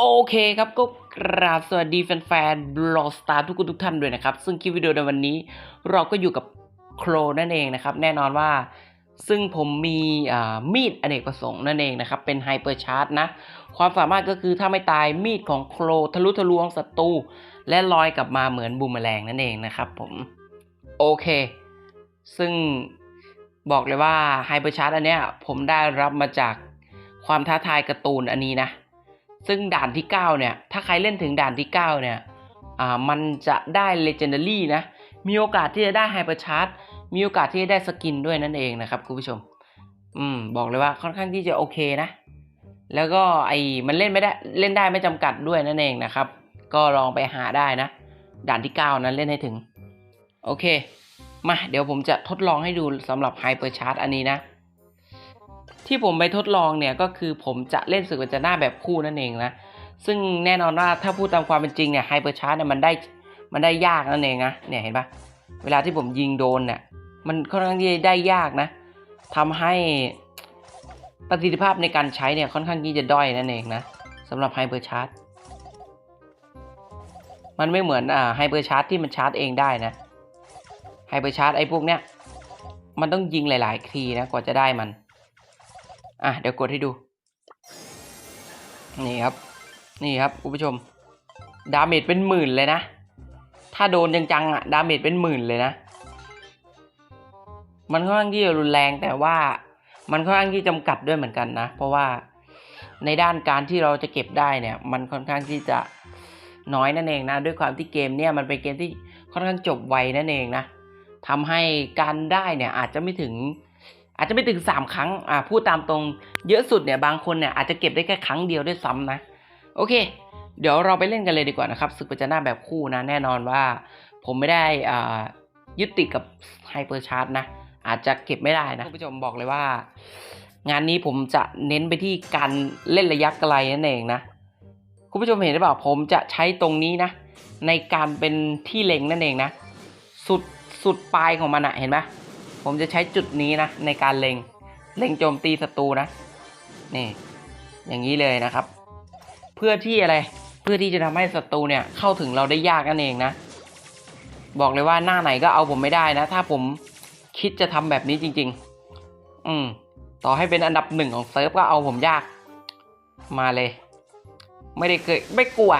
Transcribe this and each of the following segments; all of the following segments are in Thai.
โอเคครับก็กราบสวัสดีแฟนๆบล็อกสตาร์ทุกคนทุกท่านด้วยนะครับ ซึ่งคลิปวิดีโอในวันนี้ เราก็อยู่กับโครนั่นเองนะครับ แน่นอนว่า ซึ่งผมมีมีดอเนกประสงค์นั่นเองนะครับ เป็นไฮเปอร์ชาร์จนะ ความสามารถก็คือถ้าไม่ตายมีดของโครทะลุทะลวงศัตรูและลอยกลับมาเหมือนบูมแมลงนั่นเองนะครับผม โอเค ซึ่งบอกเลยว่าไฮเปอร์ชาร์จอันเนี้ยผมได้รับมาจากความท้าทายการ์ตูนอันนี้นะ ซึ่งด่านที่ 9 เนี่ย ถ้าใครเล่นถึงด่านที่ 9 เนี่ย อ่า มันจะได้ Legendary นะ มีโอกาสที่จะได้ Hyper Charge มีโอกาสที่จะได้สกินด้วยนั่นเองนะครับคุณผู้ชม อืม บอกเลยว่าค่อนข้างที่จะโอเคนะ แล้วก็ไอ้มันเล่นไม่ได้ เล่นได้ไม่จำกัดด้วยนั่นเองนะครับ ก็ลองไปหาได้นะ ด่านที่ 9 นั้นเล่นให้ถึง โอเค มา เดี๋ยวผมจะทดลองให้ดูสำหรับ Hyper Charge อันนี้นะ ที่ผมไปทดลองเนี่ยก็คือผมจะเล่นสึกมันจะหน้าแบบคู่นั่นเองนะ ซึ่งแน่นอนว่าถ้าพูดตามความเป็นจริงเนี่ยไฮเปอร์ชาร์จเนี่ยมันได้มันได้ยากนั่นเองนะเนี่ยเห็นปะเวลาที่ผมยิงโดนเนี่ยมันค่อนข้างที่จะได้ยากนะทำให้ประสิทธิภาพในการใช้เนี่ยค่อนข้างที่จะด้อยนั่นเองนะสำหรับไฮเปอร์ชาร์จมันไม่เหมือนอ่าไฮเปอร์ชาร์จที่มันชาร์จเองได้นะไฮเปอร์ชาร์จไอ้พวกเนี้ยมันต้องยิงหลาย ๆ ทีนะกว่าจะได้มัน อะเดี๋ยวกดให้ดู นี่ครับ นี่ครับคุณผู้ชม ดาเมจเป็นหมื่นเลยนะ ถ้าโดนจังๆอะดาเมจเป็นหมื่นเลยนะ มันค่อนข้างที่จะรุนแรงแต่ว่ามันค่อนข้างที่จำกัดด้วยเหมือนกันนะ เพราะว่าในด้านการที่เราจะเก็บได้เนี่ย มันค่อนข้างที่จะน้อยนั่นเองนะ ด้วยความที่เกมเนี่ยมันเป็นเกมที่ค่อนข้างจบไวนั่นเองนะทำให้การได้เนี่ยอาจจะไม่ถึง อาจจะไม่ถึงสามครั้งอ่าพูดตามตรงเยอะสุดเนี่ยบางคนเนี่ยอาจจะเก็บได้แค่ครั้งเดียวด้วยซ้ำนะโอเค เดี๋ยวเราไปเล่นกันเลยดีกว่านะครับศึกประจันหน้าแบบคู่นะแน่นอนว่า ผมไม่ได้อ่ายึดติดกับไฮเปอร์ชาร์จนะ อาจจะเก็บไม่ได้นะคุณผู้ชมบอกเลยว่า งานนี้ผมจะเน้นไปที่การเล่นระยะไกลนั่นเองนะคุณผู้ชมเห็นหรือเปล่าผมจะใช้ตรงนี้นะ ในการเป็นที่เล็งนั่นเองนะ สุดสุดปลายของมันอะเห็นไหม ผมจะใช้จุดนี้นะในการเล็ง เล็งโจมตีศัตรูนะ นี่ อย่างนี้เลยนะครับ เพื่อที่อะไร เพื่อที่จะทำให้ศัตรูเนี่ยเข้าถึงเราได้ยากนั่นเองนะ บอกเลยว่าหน้าไหนก็เอาผมไม่ได้นะ ถ้าผมคิดจะทำแบบนี้จริง ๆ อืม ต่อให้เป็นอันดับหนึ่งของเซิร์ฟก็เอาผมยาก มาเลย ไม่ได้เคย ไม่กลัว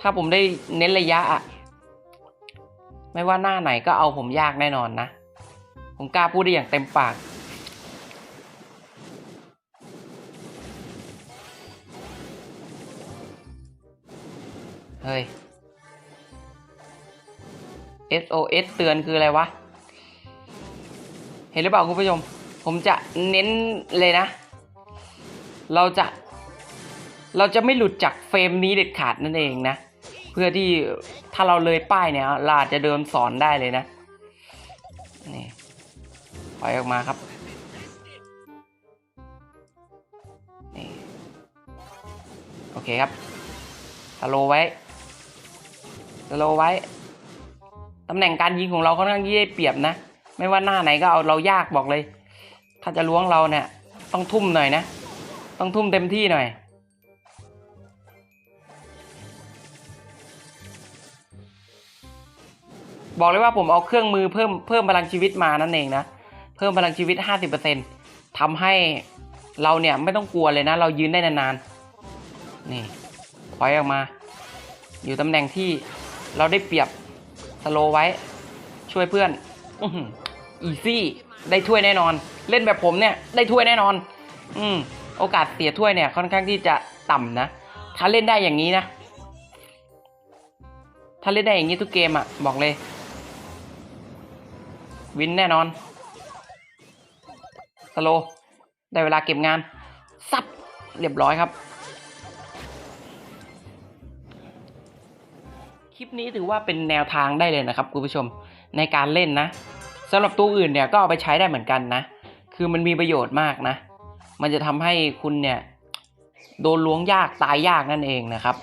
ถ้าผมได้เน้นระยะอะ ไม่ว่าหน้าไหนก็เอาผมยากแน่นอนนะ ผมกล้าพูดได้อย่างเต็มปาก เฮ้ย SOS เตือนคืออะไรวะ เห็นหรือเปล่าคุณผู้ชม ผมจะเน้นเลยนะ เราจะ เราจะไม่หลุดจากเฟรมนี้เด็ดขาดนั่นเองนะ พื่อที่ถ้าเราเลยป้ายเนี่ยเราอาจจะเดินสอนได้เลยนะนี่ปล่อยออกมาครับนี่โอเคครับสโลไว้สโลไว้ตำแหน่งการยิงของเราค่อนข้างที่ได้เปรียบนะ ไม่ว่าหน้าไหนก็เอาเรายากบอกเลย ถ้าจะล้วงเราเนี่ย ต้องทุ่มหน่อยนะ ต้องทุ่มเต็มที่หน่อย บอกเลยว่าผมเอาเครื่องมือเพิ่มเพิ่มพลังชีวิตมานั่นเองนะ เพิ่มพลังชีวิต 50%ทำให้เราเนี่ยไม่ต้องกลัวเลยนะ เรายืนได้นานๆ นี่ถอยออกมา อยู่ตำแหน่งที่เราได้เปรียบสโลไว้ ช่วยเพื่อนอีซี่ ได้ถ้วยแน่นอน เล่นแบบผมเนี่ย ได้ถ้วยแน่นอน อืม โอกาสเสียถ้วยเนี่ย ค่อนข้างที่จะต่ำนะ ถ้าเล่นได้อย่างนี้นะ ถ้าเล่นได้อย่างนี้ทุกเกมอะ บอกเลย วินแน่นอนสโลได้เวลาเก็บงานซับเรียบร้อยครับ คลิปนี้ถือว่าเป็นแนวทางได้เลยนะครับคุณผู้ชมในการเล่นนะสำหรับตัวอื่นเนี่ยก็เอาไปใช้ได้เหมือนกันนะ คือมันมีประโยชน์มากนะ มันจะทำให้คุณเนี่ยโดนล้วงยากตายยากนั่นเองนะครับ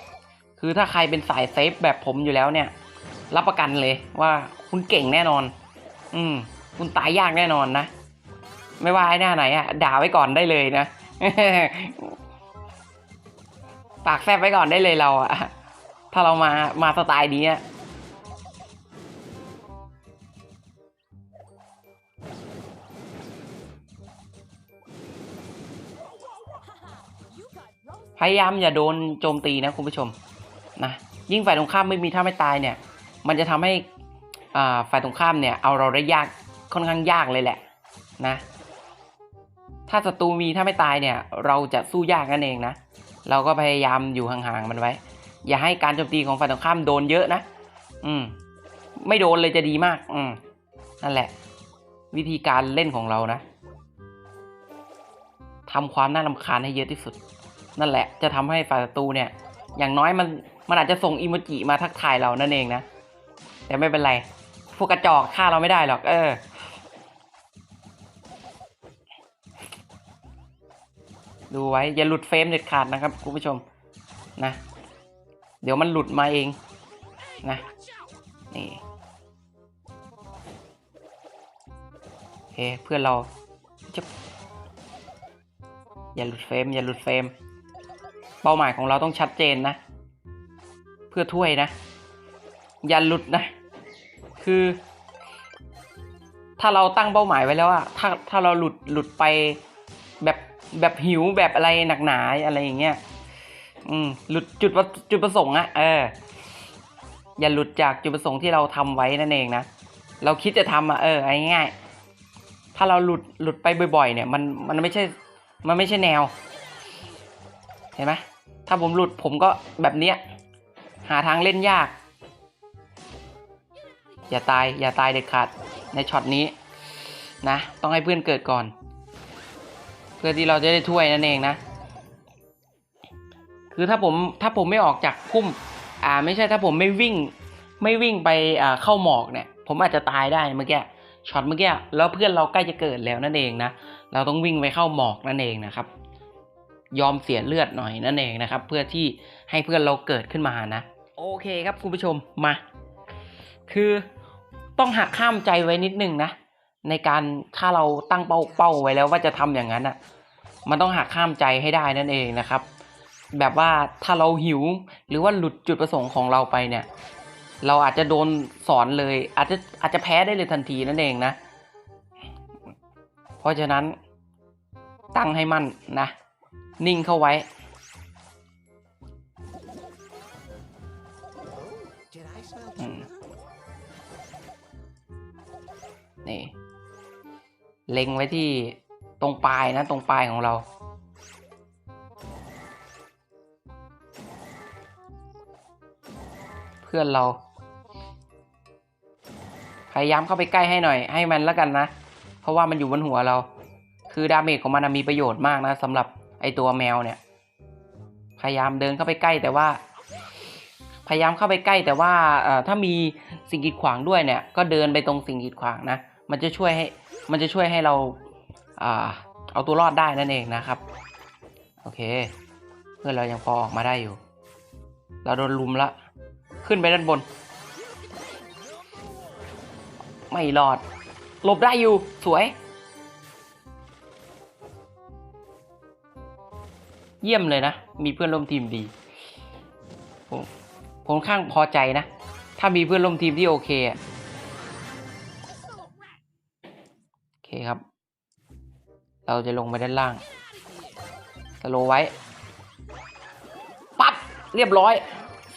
คือถ้าใครเป็นสายเซฟแบบผมอยู่แล้วเนี่ย รับประกันเลยว่าคุณเก่งแน่นอน อืม คุณตายยากแน่นอนนะ ไม่ว่าไอ้หน้าไหนอะด่าไว้ก่อนได้เลยนะ ปากแซบไว้ก่อนได้เลยเราอะถ้าเรามา มาสไตล์นี้อะพยายามอย่าโดนโจมตีนะคุณผู้ชมนะยิ่งฝ่ายตรงข้ามไม่มีท่าไม่ตายเนี่ย มันจะทำให้ ฝ่ายตรงข้ามเนี่ยเอาเราได้ยากค่อนข้างยากเลยแหละนะ ถ้าศัตรูมีท่าไม่ตายเนี่ย เราจะสู้ยากนั่นเองนะ เราก็พยายามอยู่ห่างๆมันไว้ อย่าให้การโจมตีของฝ่ายตรงข้ามโดนเยอะนะ อืม ไม่โดนเลยจะดีมาก อืมนั่นแหละ วิธีการเล่นของเรานะทำความน่ารำคาญให้เยอะที่สุด นั่นแหละ จะทำให้ฝ่ายศัตรูเนี่ย อย่างน้อยมันมันอาจจะส่งอิโมจิมาทักทายเรานั่นเองนะแต่ไม่เป็นไร พวกกระจอกฆ่าเราไม่ได้หรอก เออ ดูไว้ อย่าหลุดเฟรมเด็ดขาดนะครับคุณผู้ชมนะ เดี๋ยวมันหลุดมาเองนะนี่เคเพื่อนเราจะอย่าหลุดเฟรมอย่าหลุดเฟรมเป้าหมายของเราต้องชัดเจนนะ เพื่อถ้วยนะ อย่าหลุดนะ คือ ถ้าเราตั้งเป้าหมายไว้แล้วอะถ้าถ้าเราหลุดหลุดไปแบบแบบหิวแบบอะไรหนักหนาอะไรอย่างเงี้ยอืมหลุดจุดจุดประสงค์อะเออ อย่าหลุดจากจุดประสงค์ที่เราทำไว้นั่นเองนะเราคิดจะทำอะเออเอาง่ายๆถ้าเราหลุดหลุดไปบ่อย ๆ เนี่ย มันมันไม่ใช่ มันไม่ใช่แนว เห็นไหมถ้าผมหลุดผมก็แบบเนี้ยหาทางเล่นยาก อย่าตายอย่าตายเด็ดขาดในช็อตนี้นะต้องให้เพื่อนเกิดก่อน เพื่อที่เราจะได้ถ้วยนั่นเองนะ คือถ้าผมถ้าผมไม่ออกจากพุ่มอ่าไม่ใช่ถ้าผมไม่วิ่ง ไม่วิ่งไปอ่าเข้าหมอกเนี่ย ผมอาจจะตายได้เมื่อกี้ช็อตเมื่อกี้แล้วเพื่อนเราใกล้จะเกิดแล้วนั่นเองนะเราต้องวิ่งไปเข้าหมอกนั่นเองนะครับ ยอมเสียเลือดหน่อยนั่นเองนะครับ เพื่อที่ให้เพื่อนเราเกิดขึ้นมานะ โอเคครับคุณผู้ชมมา คือต้องหักข้ามใจไว้นิดนึงนะ ในการถ้าเราตั้งเป้าเป้าไว้แล้วว่าจะทำอย่างนั้นอะ มันต้องหักข้ามใจให้ได้นั่นเองนะครับ แบบว่าถ้าเราหิวหรือว่าหลุดจุดประสงค์ของเราไปเนี่ย เราอาจจะโดนสอนเลย อาจจะอาจจะแพ้ได้เลยทันทีนั่นเองนะ เพราะฉะนั้นตั้งให้มั่นนะ นิ่งเข้าไว้ นี่ เล็งไว้ที่ตรงปลายนะ ตรงปลายของเรา เพื่อนเรา พยายามเข้าไปใกล้ให้หน่อย ให้มันแล้วกันนะ เพราะว่ามันอยู่บนหัวเรา คือดาเมจของมันมีประโยชน์มากนะสำหรับไอตัวแมวเนี่ย พยายามเดินเข้าไปใกล้แต่ว่าพยายามเข้าไปใกล้แต่ว่าถ้ามีสิ่งกีดขวางด้วยเนี่ย ก็เดินไปตรงสิ่งกีดขวางนะ มันจะช่วยให้มันจะช่วยให้เราอ่าเอาตัวรอดได้นั่นเองนะครับ โอเค เพื่อนเรายังพอออกมาได้อยู่ เราโดนลุมละ ขึ้นไปด้านบน ไม่รอด หลบได้อยู่สวย เยี่ยมเลยนะ มีเพื่อนร่วมทีมดี ผมผมค่อนข้างพอใจนะ ถ้ามีเพื่อนร่วมทีมที่โอเคอะ เคครับ เราจะลงไปด้านล่างสโลไว้ ปั๊บ เรียบร้อย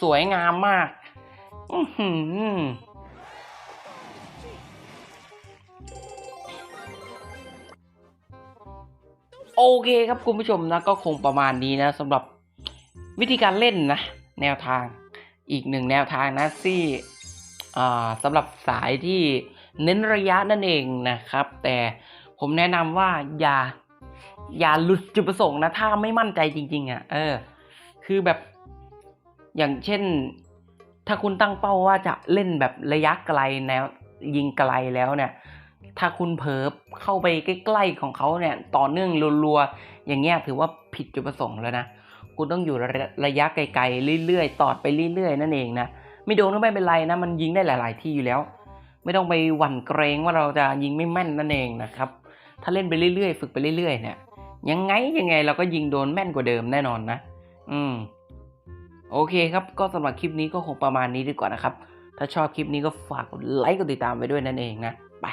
สวยงามมากโอเคครับคุณผู้ชมนะ ก็คงประมาณนี้นะสำหรับวิธีการเล่นนะ แนวทางอีกหนึ่งแนวทางนะที่อ่าสำหรับสายที่ เน้นระยะนั่นเองนะครับ แต่ผมแนะนำว่าอย่าอย่าหลุดจุดประสงค์นะ ถ้าไม่มั่นใจจริง ๆอะเออ คือแบบอย่างเช่น ถ้าคุณตั้งเป้าว่าจะเล่นแบบระยะไกลแนวยิงไกลแล้วเนี่ย ถ้าคุณเผลอเข้าไปใกล้ๆของเขาเนี่ย ต่อเนื่องรัวๆอย่างเงี้ยถือว่าผิดจุดประสงค์แล้วนะคุณต้องอยู่ระระยะไกลๆเรื่อยๆตอดไปเรื่อยๆนั่นเองนะไม่โดนก็ไม่เป็นไรนะ มันยิงได้หลาย ๆ ที่อยู่แล้ว ไม่ต้องไปหวั่นเกรงว่าเราจะยิงไม่แม่นนั่นเองนะครับ ถ้าเล่นไปเรื่อยๆ ฝึกไปเรื่อยๆ เนี่ย ยังไงยังไงเราก็ยิงโดนแม่นกว่าเดิมแน่นอนนะ อืม โอเคครับ ก็สำหรับคลิปนี้ก็คงประมาณนี้ดีกว่านะครับ ถ้าชอบคลิปนี้ก็ฝากกดไลค์กดติดตามไว้ด้วยนั่นเองนะ ไป